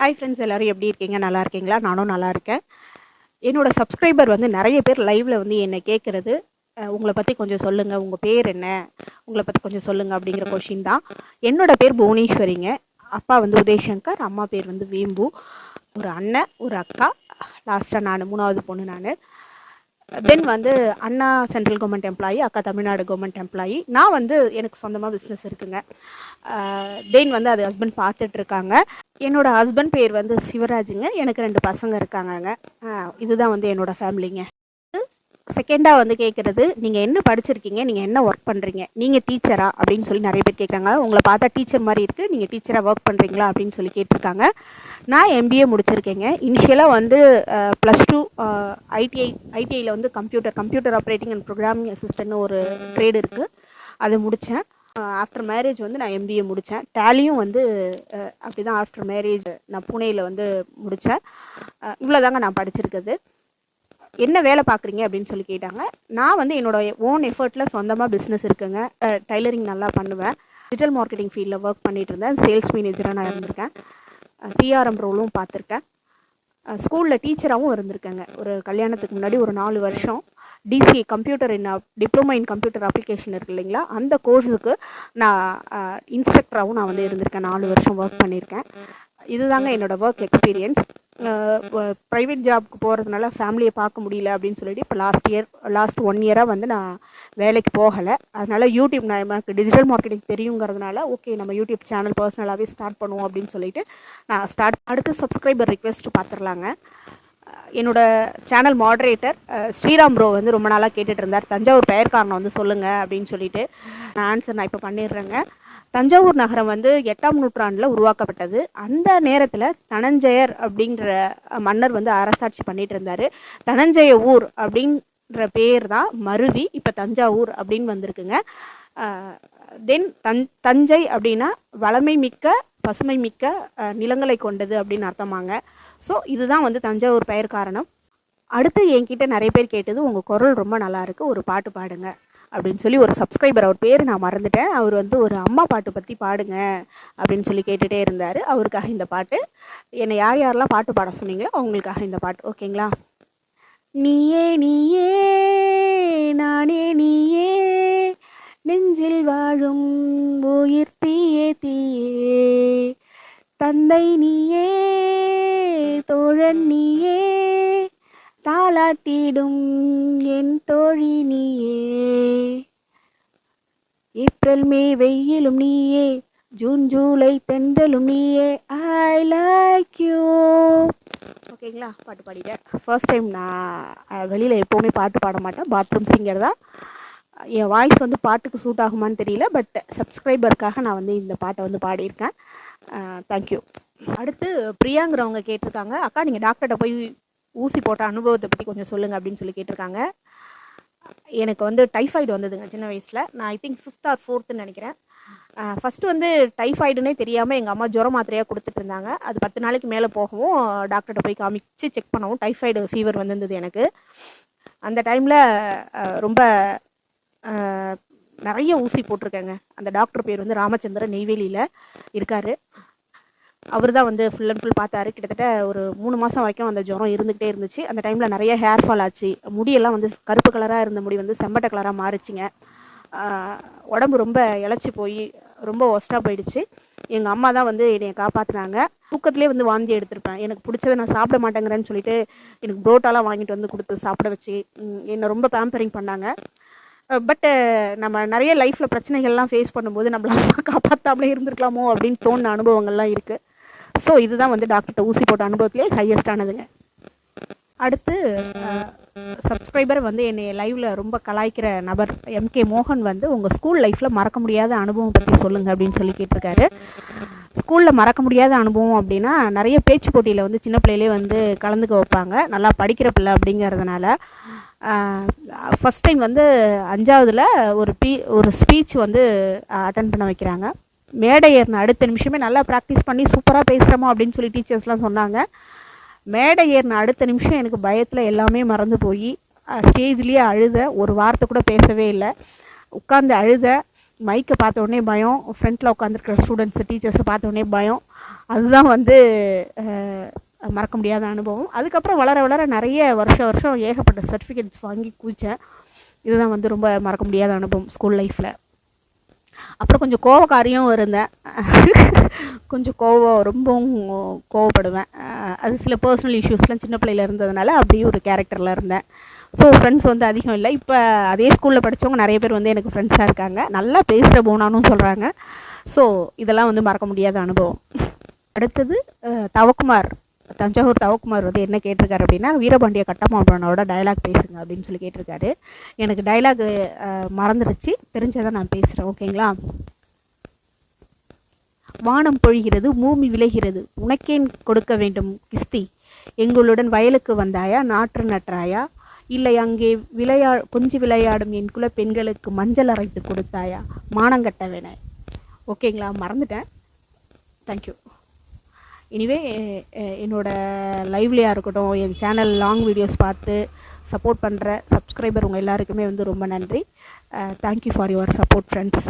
Hi friends எல்லோரும் எப்படி இருக்கீங்க? நல்லா இருக்கீங்களா? நானும் நல்லா இருக்கேன். என்னோடய சப்ஸ்கிரைபர் வந்து நிறைய பேர் லைவில் வந்து என்னை கேட்குறது உங்களை பற்றி கொஞ்சம் சொல்லுங்கள் உங்கள் பேர் என்ன? உங்களை பற்றி கொஞ்சம் சொல்லுங்கள் அப்படிங்கிற கொஷின் தான். என்னோட பேர் புவனேஸ்வரிங்க. அப்பா வந்து உதயசங்கர் அம்மா பேர் வந்து வேம்பு. ஒரு அண்ணன் ஒரு அக்கா. லாஸ்ட்டாக நான் மூணாவது பொண்ணு நான். தென் வந்து அண்ணா சென்ட்ரல் கவர்மெண்ட் எம்ப்ளாயி அக்கா தமிழ்நாடு கவர்மெண்ட் எம்ப்ளாயி நான் வந்து எனக்கு சொந்தமாக பிஸ்னஸ் இருக்குங்க. தென் வந்து அது ஹஸ்பண்ட் பார்த்துட்டு இருக்காங்க. என்னோட ஹஸ்பண்ட் பேர் வந்து சிவராஜுங்க. எனக்கு ரெண்டு பசங்க இருக்காங்கங்க. இதுதான் வந்து என்னோட ஃபேமிலிங்க செகண்டாக வந்து கேட்குறது நீங்கள் என்ன படிச்சிருக்கீங்க நீங்கள் என்ன ஒர்க் பண்ணுறீங்க நீங்கள் டீச்சரா அப்படின்னு சொல்லி நிறைய பேர் கேட்குறாங்க உங்களை பார்த்தா டீச்சர் மாதிரி இருக்குது நீங்கள் டீச்சராக ஒர்க் பண்ணுறீங்களா அப்படின்னு சொல்லி கேட்டிருக்காங்க. நான் எம்பிஏ முடிச்சிருக்கேங்க. இனிஷியலாக வந்து ப்ளஸ் டூ ஐடிஐ ஐடிஐயில் வந்து computer computer operating and programming அசிஸ்டன்ட்னு ஒரு ட்ரேடு இருக்குது அதை முடித்தேன் ஆஃப்டர் மேரேஜ் வந்து நான் எம்பிஏ முடித்தேன் டேலியும் வந்து அப்படி தான் ஆஃப்டர் மேரேஜ் நான் புனேயில் வந்து முடித்தேன் இவ்வளோதாங்க நான் படிச்சிருக்கிறது. என்ன வேலை பார்க்குறீங்க அப்படின்னு சொல்லி கேட்டாங்க. நான் வந்து என்னோட ஓன் எஃபர்ட்டில் சொந்தமாக பிஸ்னஸ் இருக்குங்க. டைலரிங் நல்லா பண்ணுவேன். டிஜிட்டல் மார்க்கெட்டிங் ஃபீல்டில் ஒர்க் பண்ணிகிட்டு இருந்தேன். சேல்ஸ் மேனேஜராக நான் இருந்திருக்கேன். சிஆர்எம் ரோலும் பார்த்துருக்கேன். ஸ்கூலில் டீச்சராகவும் இருந்திருக்கேங்க. ஒரு கல்யாணத்துக்கு முன்னாடி ஒரு நாலு வருஷம். DCA computer in diploma in computer application இருக்கு இல்லைங்களா? அந்த கோர்ஸுக்கு நான் இன்ஸ்ட்ரக்டராகவும் நான் வந்து இருந்திருக்கேன். நாலு வருஷம் ஒர்க் பண்ணியிருக்கேன் இதுதாங்க என்னோடய ஒர்க் எக்ஸ்பீரியன்ஸ் ப்ரைவேட் ஜாப்க்கு போகிறதுனால ஃபேமிலியை பார்க்க முடியல அப்படின்னு சொல்லிட்டு இப்போ லாஸ்ட் இயர் லாஸ்ட் ஒன் இயராக வந்து நான் வேலைக்கு போகலை. அதனால யூடியூப் நான் எனக்கு டிஜிட்டல் மார்க்கெட்டிங் தெரியுங்கிறதுனால ஓகே நம்ம யூடியூப் சேனல் பர்சனலாகவே ஸ்டார்ட் பண்ணுவோம் அப்படின்னு சொல்லிட்டு நான் ஸ்டார்ட் அடுத்து சப்ஸ்கிரைபர் ரிக்வெஸ்ட் பார்த்துடலாங்க என்னோட சேனல் மாடரேட்டர் ஸ்ரீராம் ப்ரோ வந்து ரொம்ப நாளாக கேட்டுட்டு இருந்தார். தஞ்சாவூர் பெயர் காரணம் வந்து சொல்லுங்கள் அப்படின்னு சொல்லிட்டு நான் ஆன்சர் நான் இப்போ பண்ணிடுறேங்க. தஞ்சாவூர் நகரம் வந்து எட்டாம் நூற்றாண்டில் உருவாக்கப்பட்டது. அந்த நேரத்தில் தனஞ்சயர் அப்படின்ற மன்னர் வந்து அரசாட்சி பண்ணிட்டு இருந்தார். தனஞ்சய ஊர் அப்படின்ற பேர் தான் மருவி இப்போ தஞ்சாவூர் அப்படின்னு வந்திருக்குங்க. தென் தன் தஞ்சை அப்படின்னா வளமை மிக்க பசுமை மிக்க நிலங்களை கொண்டது அப்படின்னு அர்த்தமாங்க. ஸோ இதுதான் வந்து தஞ்சாவூர் பெயர் காரணம். அடுத்து என்கிட்ட நிறைய பேர் கேட்டது உங்கள் குரல் ரொம்ப நல்லா இருக்கு. ஒரு பாட்டு பாடுங்க. அப்படின்னு சொல்லி ஒரு சப்ஸ்கிரைபர் அவர் பேர் நான் மறந்துட்டேன். அவர் வந்து ஒரு அம்மா பாட்டு பற்றி பாடுங்க அப்படின்னு சொல்லி கேட்டுகிட்டே இருந்தார். அவருக்காக இந்த பாட்டு. என்னை யார் யாரெல்லாம் பாட்டு பாட சொன்னீங்களோ அவங்களுக்காக இந்த பாட்டு. ஓகேங்களா நீயே நீயே நானே நீயே. நெஞ்சில் வாழும் உயிர் தீயே தீயே. தந்தை நீயே தோழன் நீயே. தாளாட்டிடும் என் தோழி நீயே ஏப்ரல் மே வெயிலும் நீயே. ஜூன் ஜூலை தென்றலும் நீயே. ஐ லைக் யூ ஓகேங்களா? பாட்டு பாடிட்டேன் ஃபர்ஸ்ட் டைம் நான் வெளியில் எப்போவுமே பாட்டு பாட மாட்டேன். பாத்ரூம் சிங்கர் தான். என் வாய்ஸ் வந்து பாட்டுக்கு சூட் ஆகுமான்னு தெரியல பட் சப்ஸ்கிரைபருக்காக நான் வந்து இந்த பாட்டை வந்து பாடியிருக்கேன். தேங்க்யூ அடுத்து பிரியாங்கிறவங்க கேட்டிருக்காங்க. அக்கா நீங்கள் டாக்டர்கிட்ட போய் ஊசி போட்ட அனுபவத்தை பற்றி கொஞ்சம் சொல்லுங்கள் அப்படின்னு சொல்லி கேட்டிருக்காங்க. எனக்கு வந்து டைஃபாய்டு வந்ததுங்க சின்ன வயசில். நான் ஐ திங்க் ஃபிஃப்த் ஆர் ஃபோர்த்துன்னு நினைக்கிறேன். ஃபஸ்ட்டு வந்து டைஃபாய்டுனே தெரியாமல் எங்கள் அம்மா ஜுரம் மாத்திரையாக கொடுத்துட்டு இருந்தாங்க. அது பத்து நாளைக்கு மேலே போகவும் டாக்டர்கிட்ட போய் காமிச்சு செக் பண்ணவும் டைஃபாய்டு ஃபீவர் வந்திருந்தது எனக்கு. அந்த டைமில் ரொம்ப நிறைய ஊசி போட்டிருக்கேங்க. அந்த டாக்டர் பேர் வந்து ராமச்சந்திரன் நெய்வேலியில் இருக்கார். அவர் தான் வந்து ஃபுல் அண்ட் ஃபுல் பார்த்தாரு. கிட்டத்தட்ட ஒரு மூணு மாதம் வரைக்கும் அந்த ஜுரம் இருந்துகிட்டே இருந்துச்சு. அந்த டைமில் நிறைய ஹேர் ஃபால் ஆச்சு. முடியெல்லாம் வந்து கருப்பு கலராக இருந்த முடி வந்து செம்பட்டை கலராக மாறிச்சிங்க. உடம்பு ரொம்ப இழைச்சி போய் ரொம்ப ஒஸ்ட்டாக போயிடுச்சு. எங்கள் அம்மா தான் வந்து என்னை காப்பாற்றினாங்க தூக்கத்துலேயே வந்து வாந்தி எடுத்திருப்பேன். எனக்கு பிடிச்சதை நான் சாப்பிட மாட்டேங்கிறேன்னு சொல்லிட்டு எனக்கு புரோட்டாலாம் வாங்கிட்டு வந்து கொடுத்து சாப்பிட வச்சு என்னை ரொம்ப பேம்பரிங் பண்ணாங்க. பட்டு நம்ம நிறைய லைஃப்பில் பிரச்சனைகள்லாம் ஃபேஸ் பண்ணும்போது நம்மளால காப்பாற்றாமலே இருந்திருக்கலாமோ அப்படின்னு தோணுன அனுபவங்கள்லாம் இருக்குது ஸோ இதுதான் வந்து டாக்டர்கிட்ட ஊசி போட்ட அனுபவத்திலே ஹையஸ்டானதுங்க அடுத்து சப்ஸ்கிரைபர் வந்து என்னை லைவில் ரொம்ப கலாய்க்கிற நபர் எம்கே மோகன் வந்து உங்கள் ஸ்கூல் லைஃப்பில் மறக்க முடியாத அனுபவம் பற்றி சொல்லுங்கள் அப்படின்னு சொல்லி கேட்டிருக்காரு. ஸ்கூலில் மறக்க முடியாத அனுபவம் அப்படின்னா நிறைய பேச்சு போட்டியில் வந்து சின்ன பிள்ளையிலே வந்து கலந்துக்க வைப்பாங்க. நல்லா படிக்கிற பிள்ளை அப்படிங்கிறதுனால ஃபஸ்ட் டைம் வந்து அஞ்சாவதில் ஒரு பீ ஒரு ஸ்பீச் வந்து அட்டன் பண்ண வைக்கிறாங்க. மேடை ஏறின அடுத்த நிமிஷமே நல்லா ப்ராக்டிஸ் பண்ணி சூப்பராக பேசுகிறோமோ அப்படின்னு சொல்லி டீச்சர்ஸ்லாம் சொன்னாங்க. மேடை ஏறின அடுத்த நிமிஷம் எனக்கு பயத்தில் எல்லாமே மறந்து போய் ஸ்டேஜ்லேயே அழுத ஒரு வார்த்தை கூட பேசவே இல்லை. உட்காந்து அழுத மைக்கை பார்த்த உடனே பயம் ஃப்ரண்ட்டில் உட்காந்துருக்கிற ஸ்டூடெண்ட்ஸு டீச்சர்ஸை பார்த்த உடனே பயம். அதுதான் வந்து மறக்க முடியாத அனுபவம். அதுக்கப்புறம் வளர வளர நிறைய வருஷம் வருஷம் ஏகப்பட்ட சர்டிஃபிகேட்ஸ் வாங்கி குதித்தேன் இதுதான் வந்து ரொம்ப மறக்க முடியாத அனுபவம் ஸ்கூல் லைஃப்பில் அப்புறம் கொஞ்சம் கோவக்காரியும் இருந்தேன். கொஞ்சம் கோவம் ரொம்பவும் கோவப்படுவேன். அது சில பர்சனல் இஷ்யூஸ்லாம் சின்ன பிள்ளையில இருந்ததுனால அப்படியே ஒரு கேரக்டரில் இருந்தேன். ஸோ ஃப்ரெண்ட்ஸ் வந்து அதிகம் இல்லை. இப்போ அதே ஸ்கூலில் படித்தவங்க நிறைய பேர் வந்து எனக்கு ஃப்ரெண்ட்ஸாக இருக்காங்க. நல்லா பேசுகிற போனானும் சொல்கிறாங்க ஸோ இதெல்லாம் வந்து மறக்க முடியாத அனுபவம். அடுத்தது தவக்குமார். தஞ்சாவூர் தவக்குமார் வந்து என்ன கேட்டிருக்காரு அப்படின்னா வீரபாண்டிய கட்டமாபுரனோட டயலாக் பேசுங்க அப்படின்னு சொல்லி கேட்டிருக்காரு. எனக்கு டயலாக் மறந்துடுச்சு தெரிஞ்சதை நான் பேசுகிறேன் ஓகேங்களா? வானம் பொழிகிறது பூமி விளைகிறது உனக்கேன் கொடுக்க வேண்டும் கிஸ்தி. எங்களுடன் வயலுக்கு வந்தாயா நாற்று நற்றாயா இல்லை அங்கே விளையா கொஞ்சி விளையாடும் என் குல பெண்களுக்கு மஞ்சள் அரைத்து கொடுத்தாயா? மானங்கட்டவேன ஓகேங்களா? மறந்துட்டேன். தேங்க்யூ எனிவே eh, eh, என்னோட லைவ்லியாக இருக்கட்டும் என் சேனல் லாங் வீடியோஸ் பார்த்து சப்போர்ட் பண்ணுற சப்ஸ்கிரைபர் உங்கள் எல்லாருக்குமே வந்து ரொம்ப நன்றி. Thank you for your support friends